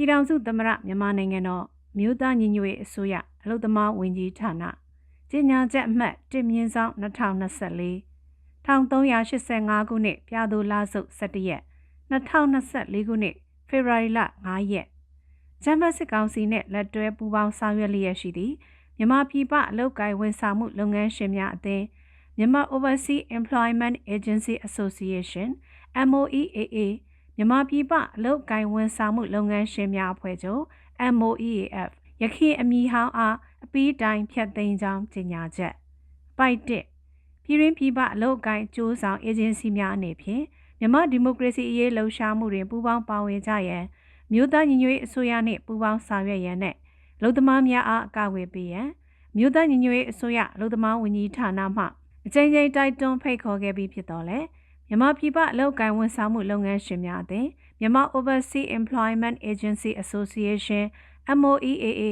ပြည်ထောင်စုသမ္မတမြန်မာနိုင်ငံတော်မြို့သားညီညွတ်ရေးအစိုးရအလုသမားဝင်ကြီးဌာနကြေညာချက်အမှတ်1မြင်းဆောင်2024 1385ခုနှစ်ပြာသူလဆုတ်17ရက်2024ခုနှစ်ဖေဖော်ဝါရီလ9ရက်ဂျမ်ဘတ်စစ်ကောင်စီနဲ့လက်တွဲပူးပေါင်းဆောင်ရွက်လျက်ရှိသည့်မြန်မာပြည်ပအလုပ်ကိုင်ဝန်ဆောင်မှုလုပ်ငန်းရှင်များအသင်းမြန်မာ Overseas Employment Agency Association MOEAA မြန်မာပြည်ပအလုပ်ကိုင်ဝန်ဆောင်မှုလုပ်ငန်းရှင်များအဖွဲ့ချုပ် MOEAF ရခိုင်အမည်ဟောင်းအားအပီးတိုင်ဖြတ်သိမ်းကြောင်းကြေညာချက်ပိုက်တစ်ပြည်ရင်းပြည်ပအလုပ်ကိုင်ကြိုးဆောင်အေဂျင်စီများအနေဖြင့်မြန်မာဒီမိုကရေစီအရေးလှုံ့ဆော်မှုတွင်ပူးပေါင်းပါဝင်ကြရန်မြို့သားညီညွတ်ရေးအစိုးရနှင့်ပူးပေါင်းဆောင်ရွက်ရန်နဲ့လူသမားများအားအကာအကွယ်ပေးရန်မြို့သားညီညွတ်ရေးအစိုးရလူသမားဝန်ကြီးဌာနမှအကြိမ်ကြိမ်တိုက်တွန်းဖိတ်ခေါ်ခဲ့ပြီးဖြစ်တော်လဲ မြန်မာပြည်ပအလုပ်ကိုင်ဝန်ဆောင်မှုလုပ်ငန်းရှင်များအသင်းမြန်မာ Overseas Employment Agency Association MOEAA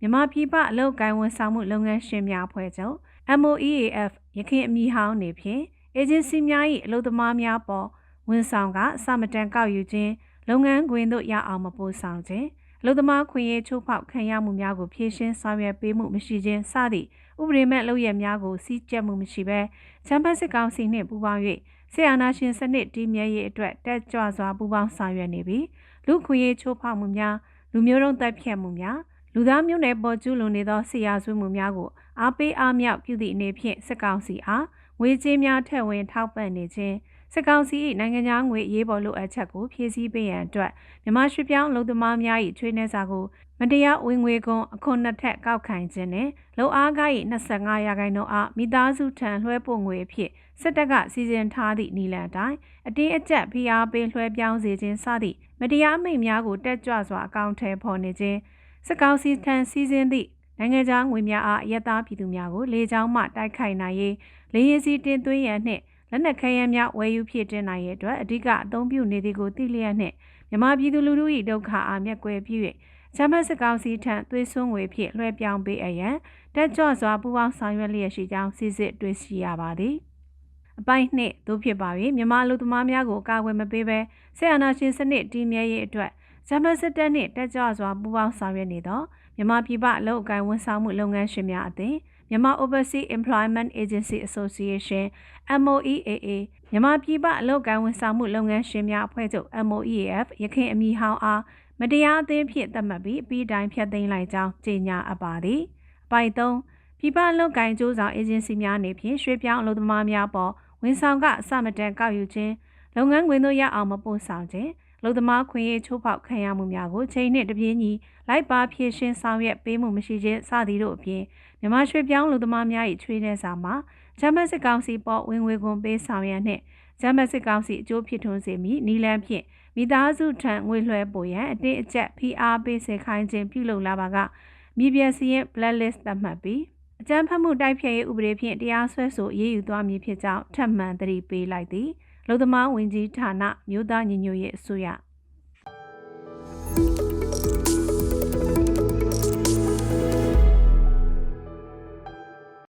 မြန်မာပြည်ပအလုပ်ကိုင်ဝန်ဆောင်မှုလုပ်ငန်းရှင်များအဖွဲ့ချုပ် MOEAF ရခိုင်အမည်ဟောင်းနေဖြင့် agency များ၏အလုပ်သမားများပေါ်ဝန်ဆောင်ကအစမတန်ကောက်ယူခြင်းလုပ်ငန်းခွင်သို့ရအောင်မပို့ဆောင်ခြင်းအလုပ်သမားခွင့်ရေးချိုးဖောက်ခံရမှုများကိုဖြေရှင်းဆောင်ရွက်ပေးမှုမရှိခြင်းစသည့် ဥပဒေမဲ့လုပ်ရများကိုစီးကြက်မှုမရှိဘဲချမ်းဘတ်စစ်ကောင်စီနှင့်ပူးပေါင်း၍ဆီယနာရှင်စနစ်တည်မြဲရေးအတွက်တက်ကြွစွာပူးပေါင်းဆောင်ရွက်နေပြီးလူခွင့်ရေးချိုးဖောက်မှုများလူမျိုးတုံးတပ်ဖြတ်မှုများလူသားမျိုးနွယ်ပေါ်ကျူးလွန်နေသောဆီယာဆွေးမှုများကိုအားပေးအားမြောက်ပြုသည့်အနေဖြင့်စစ်ကောင်စီအားငွေကြေးများထည့်ဝင်ထောက်ပံ့နေခြင်း စစ်ကောင်စီ၏နိုင်ငံခြားငွေရေးပေါ်လိုအပ်ချက်ကိုဖြည့်ဆည်းပေးရန်အတွက်မြန်မာရွှေပြောင်းလုံသမားများ၏ချွေးနှဲစာကိုမတရားဝင်ငွေကွန်အခွန်နှစ်ထက်ကောက်ခံခြင်းနဲ့လုံအားကား၏25ရာခိုင်နှုန်းအားမိသားစုထံလွှဲပို့ငွေအဖြစ်စစ်တပ်ကစီစဉ်ထားသည့်နီလန်တိုင်းအတင်းအကျပ်ဖိအားပေးလွှဲပြောင်းစေခြင်းစသည့်မတရားအမိန့်များကိုတက်ကြွစွာအကောင့်ထဲပေါ်နေခြင်းစစ်ကောင်စီထံစီစဉ်သည့်နိုင်ငံခြားငွေများအားရသားပြည်သူများကိုလေကြောင်းမှတိုက်ခိုက်နိုင်ရေးလေရင်စီတင်သွင်းရန်နှင့် လက်နက်ခဲယမ်းများဝယ်ယူဖြစ်တင်နိုင်ရတဲ့အတွက်အဓိကအသုံးပြုနေသည်ကိုသိလျက်နှင့်မြန်မာပြည်သူလူထု၏ဒုက္ခအားမျက်ကွယ်ပြု၍ချမ်းမစစ်ကောင်စီထံသွေးစွန်းငွေဖြင့်လွှဲပြောင်းပေးအရန်တက်ကြွစွာပူးပေါင်းဆောင်ရွက်လျက်ရှိကြောင်းစစ်စစ်တွေ့ရှိရပါသည်အပိုင်းနှစ်သို့ဖြစ်ပါ၍မြန်မာလူသမားများကိုကာကွယ်မပေးဘဲဆရာနာရှင်စနစ်တည်မြဲရေးအတွက်ဂျမစစ်တပ်နှင့်တက်ကြွစွာပူးပေါင်းဆောင်ရွက်နေသော မြန်မာပြည်ပအလုပ်အကိုင်ဝန်ဆောင်မှုလုပ်ငန်းရှင်များအသင်းမြန်မာ Overseas Employment Agency Association MOEAA မြန်မာပြည်ပအလုပ်ကိုင်ဝန်ဆောင်မှုလုပ်ငန်းရှင်များအဖွဲ့ချုပ် MOEAF ရခိုင်အမည်ဟောင်းအားမတရားအသင်းဖြင့်သတ်မှတ်ပြီးအပြီးတိုင်းဖျက်သိမ်းလိုက်ကြောင်းကြေညာအပ်ပါသည်။အပိုင်3ပြည်ပအလုပ်ကိုင်ကြိုးဆောင်အေဂျင်စီများအနေဖြင့်ရွှေပြောင်းအလုပ်သမားများပေါ်ဝန်ဆောင်ကအစမတန်ကောက်ယူခြင်းလုပ်ငန်းခွင်သို့ရအောင်မပို့ဆောင်ခြင်း လုံသမားခွင့်ရေးချိုးဖောက်ခံရမှုများကိုချိန်နှင့်တပြေးညီလိုက်ပါဖြည့်ရှင်းဆောင်ရွက်ပေးမှုမရှိခြင်းစသည်တို့အပြင်မြန်မာရွှေပြောင်းလူသမားများ၏ချွေးတဲ့စာမှာဂျမတ်စစ်ကောင်စီပေါ်ဝင်ငွေခွန်ပေးဆောင်ရန်နှင့်ဂျမတ်စစ်ကောင်စီအကျိုးဖြစ်ထွန်းစေမည်နီလန်းဖြင့်မိသားစုထံငွေလွှဲပို့ရန်အတင်းအကျပ်ဖိအားပေးစေခိုင်းခြင်းပြုလုပ်လာပါကမြေပြစီရင် blacklist သတ်မှတ်ပြီးအကြမ်းဖက်မှုတိုက်ဖျက်ရေးဥပဒေဖြင့်တရားစွဲဆိုအရေးယူသွားမည်ဖြစ်ကြောင်းထပ်မံသတိပေးလိုက်သည် လုံသမားဝင်ကြီးဌာနမြို့သားညီညွတ်ရေးအစိုးရ